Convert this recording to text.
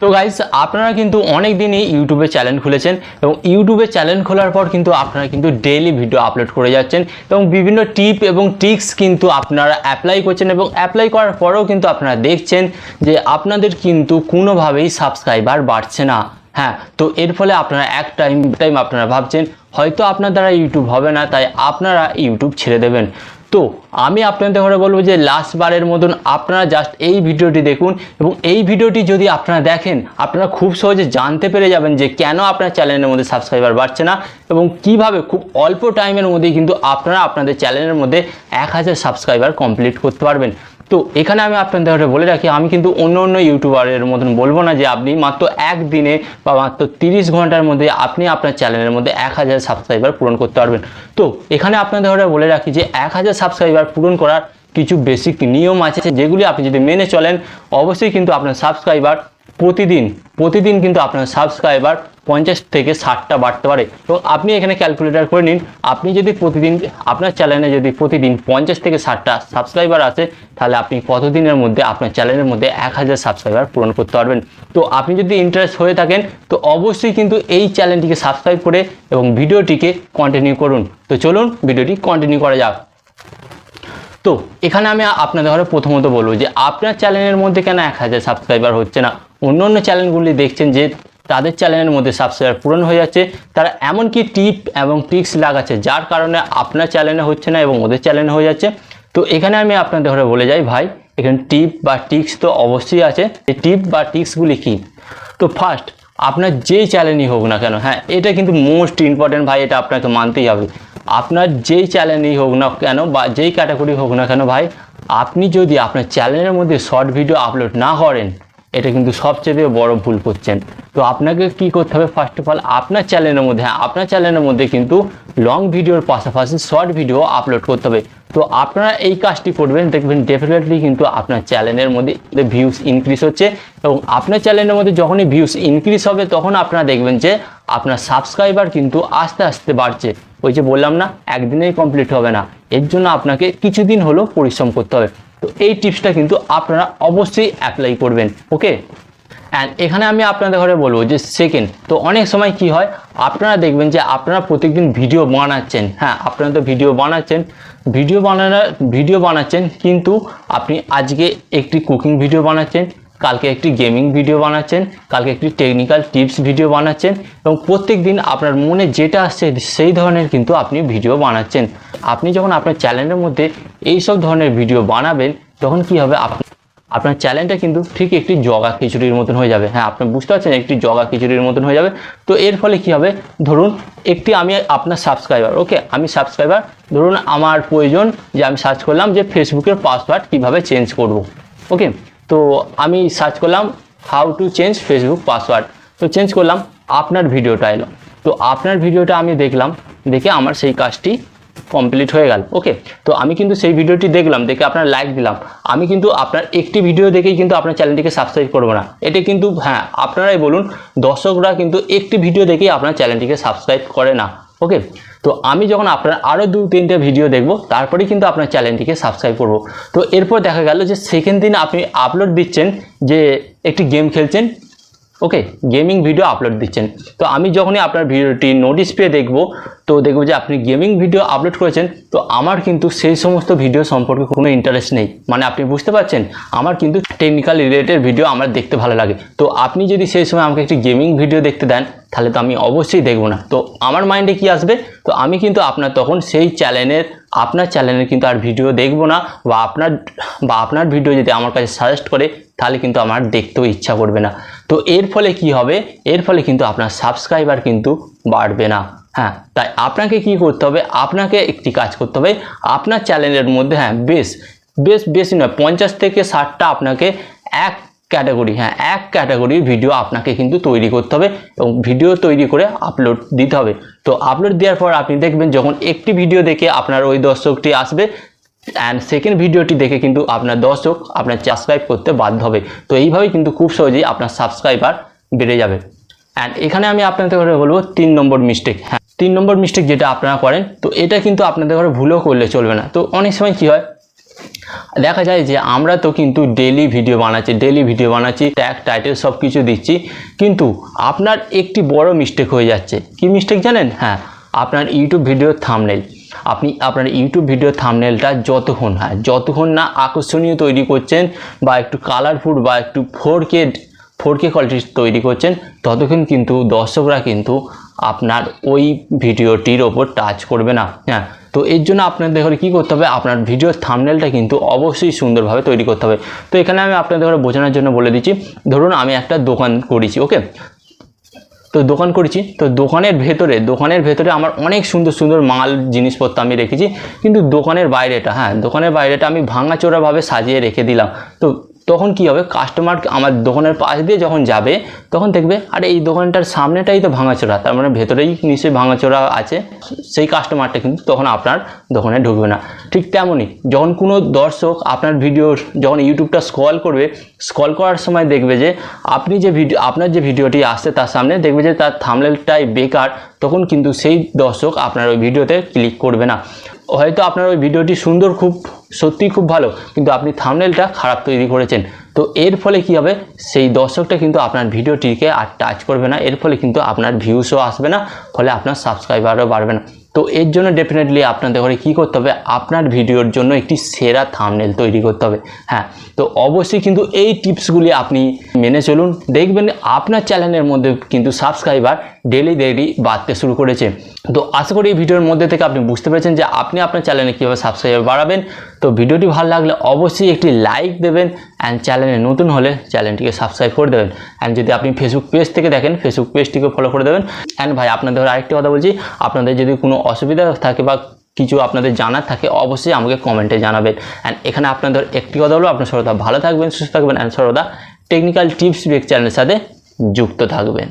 তো গাইস আপনারা কিন্তু অনেক দিনই ইউটিউবে চ্যানেল খুলেছেন এবং ইউটিউবে চ্যানেল খোলার পর কিন্তু আপনারা কিন্তু ডেইলি ভিডিও আপলোড করে যাচ্ছেন এবং বিভিন্ন টিপ এবং ট্রিক্স কিন্তু আপনারা অ্যাপ্লাই করছেন এবং অ্যাপ্লাই করার পরেও কিন্তু আপনারা দেখছেন যে আপনাদের কিন্তু কোনোভাবেই সাবস্ক্রাইবার বাড়ছে না। হ্যাঁ তো এর ফলে আপনারা এক টাইম টাইম আপনারা ভাবছেন, হয়তো আপনার দ্বারা ইউটিউব হবে না, তাই আপনারা ইউটিউব ছেড়ে দেবেন। তো আমি আপনাদের ঘরে বলব যে লাস্ট বারের মতন আপনারা জাস্ট এই ভিডিওটি দেখুন এবং এই ভিডিওটি যদি আপনারা দেখেন, আপনারা খুব সহজে জানতে পেরে যাবেন যে কেন আপনার চ্যানেলের মধ্যে সাবস্ক্রাইবার বাড়ছে না এবং কীভাবে খুব অল্প টাইমের মধ্যেই কিন্তু আপনারা আপনাদের চ্যানেলের মধ্যে এক হাজার সাবস্ক্রাইবার কমপ্লিট করতে পারবেন। তো এখানে আমি আপনাদের বলে রাখি, আমি কিন্তু অন্য অন্য ইউটিউবারের মতন বলব না যে আপনি মাত্র একদিনে বা মাত্র তিরিশ ঘণ্টার মধ্যে আপনি আপনার চ্যানেলের মধ্যে এক হাজার সাবস্ক্রাইবার পূরণ করতে পারবেন। তো এখানে আপনাদের বলে রাখি যে এক হাজার সাবস্ক্রাইবার পূরণ করার কিছু বেসিক নিয়ম আছে, যেগুলি আপনি যদি মেনে চলেন, অবশ্যই কিন্তু আপনার সাবস্ক্রাইবার প্রতিদিন প্রতিদিন কিন্তু আপনার সাবস্ক্রাইবার পঞ্চাশ থেকে ষাটটা বাড়তে পারে। এবং আপনি এখানে ক্যালকুলেটর করে নিন, আপনি যদি প্রতিদিন, আপনার চ্যানেলে যদি প্রতিদিন পঞ্চাশ থেকে ষাটটা সাবস্ক্রাইবার আসে, তাহলে আপনি কতদিনের মধ্যে আপনার চ্যানেলের মধ্যে এক হাজার সাবস্ক্রাইবার পূরণ করতে পারবেন। তো আপনি যদি ইন্টারেস্ট হয়ে থাকেন, তো অবশ্যই কিন্তু এই চ্যানেলটিকে সাবস্ক্রাইব করে এবং ভিডিওটিকে কন্টিনিউ করুন। তো চলুন ভিডিওটি কন্টিনিউ করা যাক। তো এখানে আমি আপনাদের ঘরে প্রথমত বলব যে আপনার চ্যানেলের মধ্যে কেন এক হাজার সাবস্ক্রাইবার হচ্ছে না? অন্য অন্য চ্যানেলগুলি দেখছেন যে তাদের চ্যানেলের মধ্যে সাবস্ক্রাইবার পূরণ হয়ে যাচ্ছে, তারা এমন কি টিপ এবং ট্রিক্স লাগাচ্ছে, যার কারণে আপনার চ্যানেলে হচ্ছে না এবং ওদের চ্যানেলে হয়ে যাচ্ছে। তো এখানে আমি আপনাদের ঘরে বলে যাই ভাই, এখানে টিপ বা টিক্স তো অবশ্যই আছে। এই টিপ বা টিক্সগুলি কী? তো ফার্স্ট আপনার যেই চ্যানেলই হোক না কেন হ্যাঁ এটা কিন্তু মোস্ট ইম্পর্টেন্ট ভাই, এটা আপনাকে মানতেই হবে। আপনার যেই চ্যানেলই হোক না কেন বা যেই ক্যাটাগরি হোক না কেন ভাই, আপনি যদি আপনার চ্যানেলের মধ্যে শর্ট ভিডিও আপলোড না করেন এটা কিন্তু সবচেয়ে বড় ভুল করছেন তো আপনাকে কি করতে হবে? ফার্স্ট অফ অল আপনার চ্যানেলের মধ্যে, আপনার চ্যানেলের মধ্যে কিন্তু লং ভিডিওর পাশাপাশি শর্ট ভিডিও আপলোড করতে হবে। তো আপনারা এই কাজটি করবেন, দেখবেন ডেফিনেটলি কিন্তু আপনার চ্যানেলের মধ্যে ভিউস ইনক্রিজ হচ্ছে এবং আপনার চ্যানেলের মধ্যে যখনই ভিউস ইনক্রিজ হবে, তখন আপনারা দেখবেন যে আপনার সাবস্ক্রাইবার কিন্তু আস্তে আস্তে বাড়ছে। ওই যে বললাম না, একদিনেই কমপ্লিট হবে না। এর জন্য আপনাকে কিছুদিন হলেও পরিশ্রম করতে হবে। তো এই টিপসটা কিন্তু আপনারা অবশ্যই অ্যাপ্লাই করবেন ওকে অ্যান্ড এখানে আমি আপনাদের ঘরে বলব যে সেকেন্ড তো অনেক সময় কি হয়, আপনারা দেখবেন যে আপনারা প্রত্যেকদিন ভিডিও বানাচ্ছেন হ্যাঁ আপনারা তো ভিডিও বানাচ্ছেন ভিডিও বানানো ভিডিও বানাচ্ছেন, কিন্তু আপনি আজকে একটি কুকিং ভিডিও বানাচ্ছেন কালকে একটি গেমিং ভিডিও বানাচ্ছেন, কালকে একটি টেকনিক্যাল টিপস ভিডিও বানাচ্ছেন এবং প্রত্যেক দিন আপনার মনে যেটা আসছে সেই ধরনের কিন্তু আপনি ভিডিও বানাচ্ছেন। আপনি যখন আপনার চ্যানেলের মধ্যে এই সব ধরনের ভিডিও বানাবেন, তখন কি হবে? আপনি আপনার চ্যানেলটা কিন্তু ঠিক একটি জগা খিচুড়ির মতন হয়ে যাবে। হ্যাঁ আপনি বুঝতে পারছেন একটি জগা খিচুড়ির মতন হয়ে যাবে। তো এর ফলে কি হবে? ধরুন একটি আমি আপনার সাবস্ক্রাইবার ওকে আমি সাবস্ক্রাইবার ধরুন আমার প্রয়োজন যে আমি সার্চ করলাম যে ফেসবুকের পাসওয়ার্ড কীভাবে চেঞ্জ করব ওকে তো আমি সার্চ করলাম how to change Facebook password তো চেঞ্জ করলাম আপনার ভিডিওটা এলো। তো আপনার ভিডিওটা আমি দেখলাম, দেখে আমার সেই কাজটি কমপ্লিট হয়ে গেল। ওকে তো আমি কিন্তু সেই ভিডিওটি দেখলাম, দেখে আপনার লাইক দিলাম। আমি কিন্তু আপনার একটি ভিডিও দেখেই কিন্তু আপনার চ্যানেলটিকে সাবস্ক্রাইব করব না। এটা কিন্তু হ্যাঁ আপনারাই বলুন, দর্শকরা কিন্তু একটি ভিডিও দেখেই আপনার চ্যানেলটিকে সাবস্ক্রাইব করে না। ওকে তো আমি যখন আপনার আরও দু তিনটে ভিডিও দেখব তারপরে কিন্তু আপনার চ্যানেলটিকে সাবস্ক্রাইব করব। তো এরপর দেখা গেল যে সেকেন্ড দিন আপনি আপলোড দিচ্ছেন যে একটি গেম খেলছেন ওকে গেমিং ভিডিও আপলোড দিচ্ছেন। তো আমি যখনই আপনার ভিডিওটি নোটিস পেয়ে দেখব, তো দেখব যে আপনি গেমিং ভিডিও আপলোড করেছেন, তো আমার কিন্তু সেই সমস্ত ভিডিও সম্পর্কে কোনো ইন্টারেস্ট নেই। মানে আপনি বুঝতে পারছেন, আমার কিন্তু টেকনিক্যাল রিলেটেড ভিডিও আমার দেখতে ভালো লাগে। তো আপনি যদি সেই সময় আমাকে একটি গেমিং ভিডিও দেখতে দেন, তাহলে তো আমি অবশ্যই দেখব না। তো আমার মাইন্ডে কি আসবে? তো আমি কিন্তু আপনার তখন সেই চ্যানেলের আপনার চ্যানেলের কিন্তু আর ভিডিও দেখব না, বা আপনার বা আপনার ভিডিও যদি আমার কাছে সাজেস্ট করে, তাহলে কিন্তু আমার দেখতেও ইচ্ছা করবে না। তো এর ফলে কি হবে? এর ফলে কিন্তু আপনার সাবস্ক্রাইবার কিন্তু বাড়বে না। হ্যাঁ তাই আপনাকে কি করতে হবে? আপনাকে একটি কাজ করতে হবে। আপনার চ্যানেলের মধ্যে হ্যাঁ বেশ বেশ, বেশি নয়, পঞ্চাশ থেকে ষাটটা আপনাকে এক ক্যাটাগরি হ্যাঁ এক ক্যাটাগরির ভিডিও আপনাকে কিন্তু তৈরি করতে হবে এবং ভিডিও তৈরি করে আপলোড দিতে হবে। তো আপলোড দেওয়ার পর আপনি দেখবেন যখন একটি ভিডিও দেখে আপনার ওই দর্শকটি আসবে অ্যান্ড সেকেন্ড ভিডিওটি দেখে কিন্তু আপনার দর্শক আপনার সাবস্ক্রাইব করতে বাধ্য হবে। তো এইভাবেই কিন্তু খুব সহজেই আপনার সাবস্ক্রাইবার বেড়ে যাবে। অ্যান্ড এখানে আমি আপনাদের ঘরে বলব তিন নম্বর মিস্টেক হ্যাঁ তিন নম্বর মিস্টেক যেটা আপনারা করেন, তো এটা কিন্তু আপনাদের ঘরে ভুলও করলে চলবে না। তো অনেক সময় কি হয়, দেখা যায় যে আমরা তো কিন্তু ডেলি ভিডিও বানাচ্ছি ডেলি ভিডিও বানাচ্ছি ট্যাগ টাইটেল সব কিছু দিচ্ছি, কিন্তু আপনার একটি বড় মিস্টেক হয়ে যাচ্ছে। কি মিস্টেক জানেন? হ্যাঁ আপনার ইউটিউব ভিডিওর থামনেল আপনি আপনার ইউটিউব ভিডিও থামনেলটা যতক্ষণ হ্যাঁ যতক্ষণ না আকর্ষণীয় তৈরি করছেন বা একটু কালারফুল বা একটু ফোর কে ফোর কে কোয়ালিটির তৈরি করছেন, ততক্ষণ কিন্তু দর্শকরা কিন্তু আপনার ওই ভিডিওটির ওপর টাচ করবে না। হ্যাঁ তো এর জন্য আপনাদের ঘরে কী করতে হবে? আপনার ভিডিওর থামনেলটা কিন্তু অবশ্যই সুন্দরভাবে তৈরি করতে হবে। তো এখানে আমি আপনাদের ঘরে বোঝানোর জন্য বলে দিচ্ছি, ধরুন আমি একটা দোকান করেছি ওকে তো দোকান করেছি। তো দোকানের ভেতরে দোকানের ভেতরে আমার অনেক সুন্দর সুন্দর মাল, জিনিসপত্র আমি রেখেছি। কিন্তু দোকানের বাইরেটা হ্যাঁ দোকানের বাইরেটা আমি ভাঙাচোরাভাবে সাজিয়ে রেখে দিলাম। তো তখন কি হবে? কাস্টমার আমার দোকানের পাশ দিয়ে যখন যাবে, তখন দেখবে, আরে এই দোকানটার সামনেটাই তো ভাঙাচোরা। তার মানে ভেতরেই নিশ্চয়ই ভাঙাচোরা আছে। সেই কাস্টমারটা কিন্তু তখন আপনার দোকানে ঢুকবে না। ঠিক তেমনই যখন কোনো দর্শক আপনার ভিডিও যখন ইউটিউবটা স্ক্রল করবে স্ক্রল করার সময় দেখবে যে, আপনি যে ভিডিও আপনার যে ভিডিওটি আসছে তার সামনে দেখবে যে তার থামলেলটাই বেকার, তখন কিন্তু সেই দর্শক আপনার ওই ভিডিওতে ক্লিক করবে না। হয়তো আপনার ওই ভিডিওটি সুন্দর, খুব সত্যি খুব ভালো, কিন্তু আপনি থামনেলটা খারাপ তৈরি করেছেন। তো এর ফলে কি হবে? সেই দর্শকটা কিন্তু আপনার ভিডিওটিকে আর টাচ করবে না। এর ফলে কিন্তু আপনার ভিউসও আসবে না, ফলে আপনার সাবস্ক্রাইবারও বাড়বে না। তো এর জন্য ডেফিনেটলি আপনাদের ঘরে কী করতে হবে? আপনার ভিডিওর জন্য একটি সেরা থামনেল তৈরি করতে হবে। হ্যাঁ তো অবশ্যই কিন্তু এই টিপসগুলি আপনি মেনে চলুন। দেখবেন আপনার চ্যানেলের মধ্যে কিন্তু সাবস্ক্রাইবার ডেলি ডেলি বাড়তে শুরু করেছে। তো আশা করি এই ভিডিওর মধ্যে থেকে আপনি বুঝতে পেরেছেন যে আপনি আপনার চ্যানেলে কীভাবে সাবস্ক্রাইবার বাড়াবেন। তো ভিডিওটি ভালো লাগলে অবশ্যই একটি লাইক দেবেন। অ্যান্ড চ্যানেলে নতুন হলে চ্যানেলটিকে সাবস্ক্রাইব করে দেবেন। অ্যান্ড যদি আপনি ফেসবুক পেজ থেকে দেখেন ফেসবুক পেজটিকে ফলো করে দেবেন। অ্যান্ড ভাই, আপনাদের আরেকটি কথা বলছি, আপনাদের যদি কোনো অসুবিধা থাকে বা কিছু আপনাদের জানার থাকে, অবশ্যই আমাকে কমেন্টে জানাবেন। অ্যান্ড এখানে আপনাদের একটি কথা হলো আপনার সর্বদা ভালো থাকবেন, সুস্থ থাকবেন। অ্যান্ড সর্বদা টেকনিক্যাল টিপস বেক চ্যানেলের সাথে যুক্ত থাকবেন।